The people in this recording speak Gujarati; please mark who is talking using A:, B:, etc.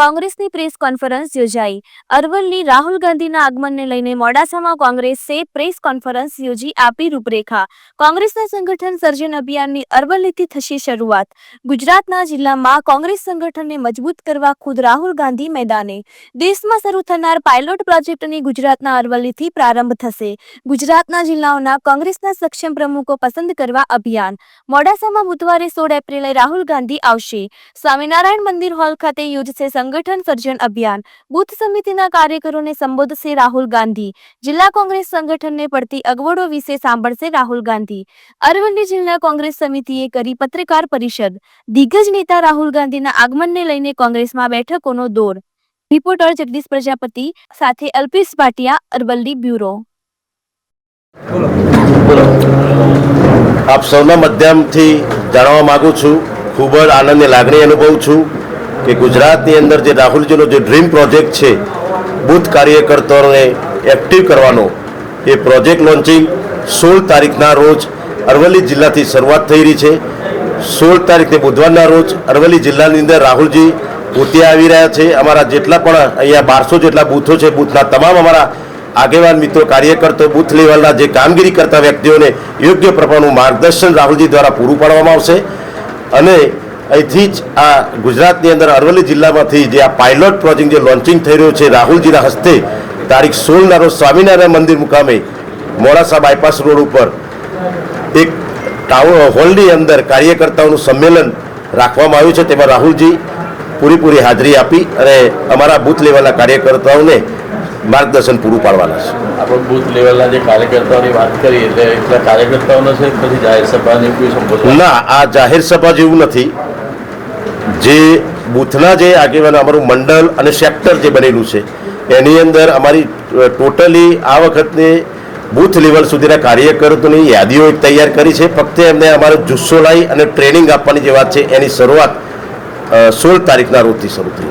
A: કોંગ્રેસની પ્રેસ કોન્ફરન્સ યોજાઈ. અરવલ્લી રાહુલ ગાંધીના આગમનને લઈને મોડાસામાં કોંગ્રેસે પ્રેસ કોન્ફરન્સ યોજી આપી રૂપરેખા. કોંગ્રેસના સંગઠન સર્જન અભિયાનની અરવલ્લીથી થશે શરૂઆત. ગુજરાતના જિલ્લામાં કોંગ્રેસ સંગઠનને મજબૂત કરવા ખુદ રાહુલ ગાંધી મેદાને. દેશમાં શરૂ થનાર પાયલોટ પ્રોજેક્ટની ગુજરાતના અરવલ્લીથી પ્રારંભ થશે. ગુજરાતના જિલ્લાઓના કોંગ્રેસના સક્ષમ પ્રમુખો પસંદ કરવા અભિયાન. મોડાસામાં બુધવારે સોળ એપ્રિલે રાહુલ ગાંધી આવશે. સ્વામિનારાયણ મંદિર હોલ ખાતે યોજશે સંગઠન સર્જન અભિયાન બુથ સમિતિના કાર્યકરોને સંબોધશે રાહુલ ગાંધી. જિલ્લા કોંગ્રેસ સંગઠનને પડતી અગવડો વિશે સાંભળશે રાહુલ ગાંધી. અરવલ્લી જિલ્લા કોંગ્રેસ સમિતિએ કરી પત્રકાર પરિષદ. દિગ્ગજ નેતા રાહુલ ગાંધીના આગમનને લઈને કોંગ્રેસમાં બેઠકોનો દોર. રિપોર્ટર જગદીશ પ્રજાપતિ, સાથે અલ્પેશ ભાટિયા, અરવલ્લી બ્યુરો.
B: આપ સૌના માધ્યમથી જાણવા માગું છું. ખૂબ જ આનંદની લાગણી અનુભવું છું. કે ગુજરાતની અંદર જે રાહુલજીનો જે ડ્રીમ પ્રોજેક્ટ છે, બુથ કાર્યકર્તાઓને એક્ટિવ કરવાનો, એ પ્રોજેક્ટ લોન્ચિંગ સોળ તારીખના રોજ અરવલ્લી જિલ્લાથી શરૂઆત થઈ રહી છે. સોળ તારીખે બુધવારના રોજ અરવલ્લી જિલ્લાની અંદર રાહુલજી પોતે આવી રહ્યા છે. અમારા જેટલા પણ અહીંયા બારસો જેટલા બૂથો છે, બૂથના તમામ અમારા આગેવાન મિત્રો, કાર્યકર્તાઓ, બૂથ લેવલના જે કામગીરી કરતા વ્યક્તિઓને યોગ્ય પ્રમાણનું માર્ગદર્શન રાહુલજી દ્વારા પૂરું પાડવામાં આવશે. અને અહીંથી જ આ ગુજરાતની અંદર અરવલ્લી જિલ્લામાંથી જે આ પાયલોટ પ્રોજેક્ટ જે લોન્ચિંગ થઈ રહ્યો છે રાહુલજીના હસ્તે તારીખ સોળના રોજ સ્વામિનારાયણ મંદિર મુકામે મોડાસા બાયપાસ રોડ ઉપર એક ટાઉન હોલની અંદર કાર્યકર્તાઓનું સંમેલન રાખવામાં આવ્યું છે. તેમાં રાહુલજી પૂરેપૂરી હાજરી આપી અને અમારા બૂથ લેવલના કાર્યકર્તાઓને માર્ગદર્શન પૂરું પાડવાના છે.
C: આપણે બૂથ લેવલના જે કાર્યકર્તાઓની વાત કરીએ એટલે એટલા કાર્યકર્તાઓનો છે પછી જાહેર સભાની કોઈ સંબોધન?
B: ના આ જાહેર સભા જેવું નથી. જે બૂથના જે આગેવાન, અમારું મંડળ અને સેક્ટર જે બનેલું છે, એની અંદર અમારી ટોટલી આ વખતની બૂથ લેવલ સુધીના કાર્યકરોની યાદીઓ એક તૈયાર કરી છે. ફક્ત એમને અમારો જુસ્સો લાવી અને ટ્રેનિંગ આપવાની જે વાત છે, એની શરૂઆત સોળ તારીખના રોજથી શરૂ થઈ.